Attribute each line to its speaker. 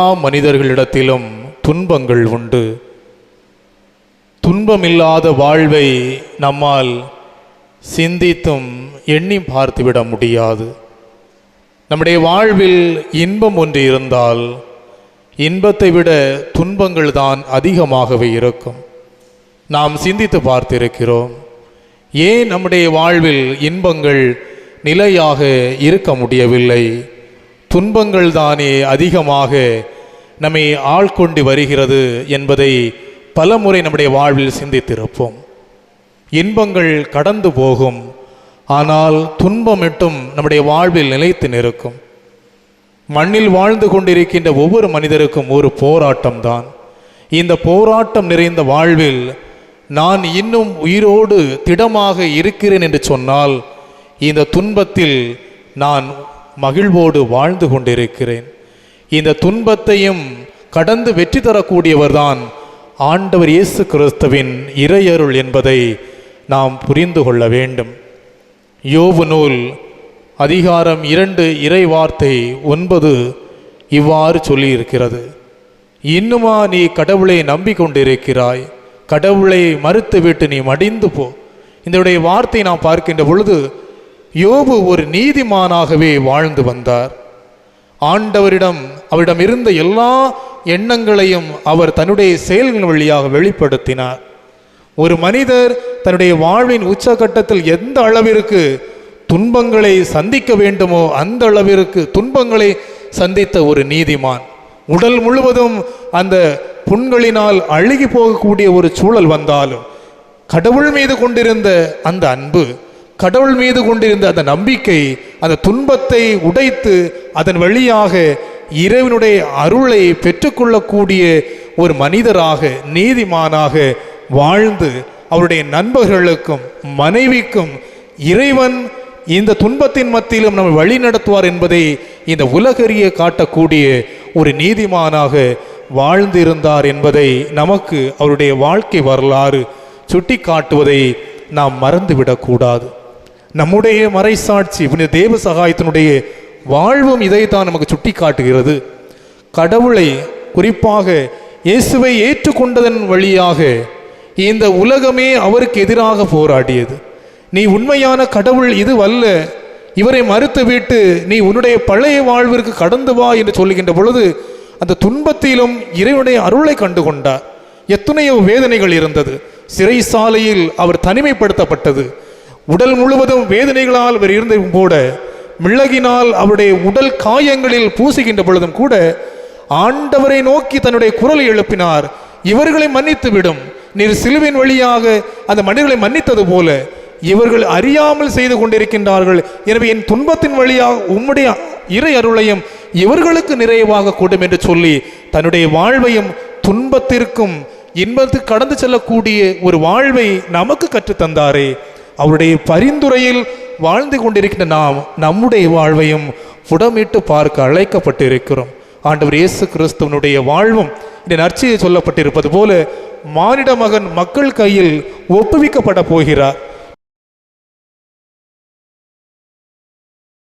Speaker 1: எல்லா மனிதர்களிடத்திலும் துன்பங்கள் உண்டு. துன்பமில்லாத வாழ்வை நம்மால் சிந்தித்தும் எண்ணி பார்த்துவிட முடியாது. நம்முடைய வாழ்வில் இன்பம் ஒன்று இருந்தால் இன்பத்தை விட துன்பங்கள் தான் அதிகமாகவே இருக்கும். நாம் சிந்தித்து பார்த்திருக்கிறோம். ஏன் நம்முடைய வாழ்வில் இன்பங்கள் நிலையாக இருக்க முடியவில்லை? துன்பங்கள் தானே அதிகமாக நம்மை ஆள்கொண்டு வருகிறது என்பதை பலமுறை நம்முடைய வாழ்வில் சிந்தித்திருப்போம். இன்பங்கள் கடந்து போகும் ஆனால் துன்பம் மட்டும் நம்முடைய வாழ்வில் நிலைத்து நிற்கும். மண்ணில் வாழ்ந்து கொண்டிருக்கின்ற ஒவ்வொரு மனிதருக்கும் ஒரு போராட்டம் தான் இந்த போராட்டம் நிறைந்த வாழ்வில் நான் இன்னும் உயிரோடு திடமாக இருக்கிறேன் என்று சொன்னால் இந்த துன்பத்தில் நான் மகிழ்வோடு வாழ்ந்து கொண்டிருக்கிறேன். இந்த துன்பத்தையும் கடந்து வெற்றி தரக்கூடியவர்தான் ஆண்டவர் இயேசு கிறிஸ்துவின் இறையருள் என்பதை நாம் புரிந்து கொள்ள வேண்டும். யோபு நூல் அதிகாரம் இரண்டு இறை வார்த்தை ஒன்பது இவ்வாறு சொல்லியிருக்கிறது. இன்னுமா நீ கடவுளை நம்பிக்கொண்டிருக்கிறாய்? கடவுளை மறுத்துவிட்டு நீ மடிந்து போ. இதனுடைய வார்த்தை நாம் பார்க்கின்ற பொழுது யோபு ஒரு நீதிமானாகவே வாழ்ந்து வந்தார். ஆண்டவரிடம் அவரிடம் இருந்த எல்லா எண்ணங்களையும் அவர் தன்னுடைய செயல்கள் வழியாக வெளிப்படுத்தினார். ஒரு மனிதர் தன்னுடைய வாழ்வின் உச்சகட்டத்தில் எந்த அளவிற்கு துன்பங்களை சந்திக்க வேண்டுமோ அந்த அளவிற்கு துன்பங்களை சந்தித்த ஒரு நீதிமான். உடல் முழுவதும் அந்த புண்களினால் அழுகி போகக்கூடிய ஒரு சூழல் வந்தாலும் கடவுள் மீது கொண்டிருந்த அந்த அன்பு கடவுள் மீது கொண்டிருந்த அந்த நம்பிக்கை அந்த துன்பத்தை உடைத்து அதன் வழியாக இறைவனுடைய அருளை பெற்றுக்கொள்ளக்கூடிய ஒரு மனிதராக நீதிமானாக வாழ்ந்து அவருடைய நண்பர்களுக்கும் மனைவிக்கும் இறைவன் இந்த துன்பத்தின் மத்தியிலும் நம்ம வழி நடத்துவார் என்பதை இந்த உலகறிய காட்டக்கூடிய ஒரு நீதிமானாக வாழ்ந்திருந்தார் என்பதை நமக்கு அவருடைய வாழ்க்கை வரலாறு சுட்டி காட்டுவதை நாம் மறந்துவிடக்கூடாது. நம்முடைய மறைசாட்சி புனித தேவ சகாயத்தினுடைய வாழ்வும் இதைத்தான் நமக்கு சுட்டி காட்டுகிறது கடவுளை குறிப்பாக இயேசுவை ஏற்றுக்கொண்டதன் வழியாக இந்த உலகமே அவருக்கு எதிராக போராடியது. நீ உண்மையான கடவுள் இது வல்ல இவரை மறுத்துவிட்டு நீ உன்னுடைய பழைய வாழ்விற்கு கடந்து வா என்று சொல்லுகின்ற பொழுது அந்த துன்பத்திலும் இறைவனுடைய அருளை கண்டு கொண்டார் எத்தனையோ வேதனைகள் இருந்தது. சிறைசாலையில் அவர் தனிமைப்படுத்தப்பட்டது. உடல் முழுவதும் வேதனைகளால் அவர் இருந்தும் கூட மிளகினால் அவருடைய உடல் காயங்களில் பூசுகின்ற பொழுதும் கூட ஆண்டவரை நோக்கி தன்னுடைய குரலை எழுப்பினார். இவர்களை மன்னித்து விடும் நீர் சிலுவின் வழியாக அந்த மனிதர்களை மன்னித்தது போல இவர்கள் அறியாமல் செய்து கொண்டிருக்கின்றார்கள். எனவே என் துன்பத்தின் வழியாக உம்முடைய இறை அருளையும் இவர்களுக்கு நிறைவாக கூடும் என்று சொல்லி தன்னுடைய வாழ்வையும் துன்பத்திற்கும் இன்பத்துக்கு கடந்து செல்லக்கூடிய ஒரு வாழ்வை நமக்கு கற்றுத்தந்தாரே. அவருடைய பரிந்துரையில் வாழ்ந்து கொண்டிருக்கின்ற நாம் நம்முடைய வாழ்வையும் புடமிட்டு பார்க்க அழைக்கப்பட்டிருக்கிறோம். ஆண்டவர் இயேசு கிறிஸ்துவனுடைய வாழ்வும் இந்த நற்செய்தி சொல்லப்பட்டிருப்பது போல மானிட மகன் மக்கள் கையில் ஒப்புவிக்கப்பட போகிறார்.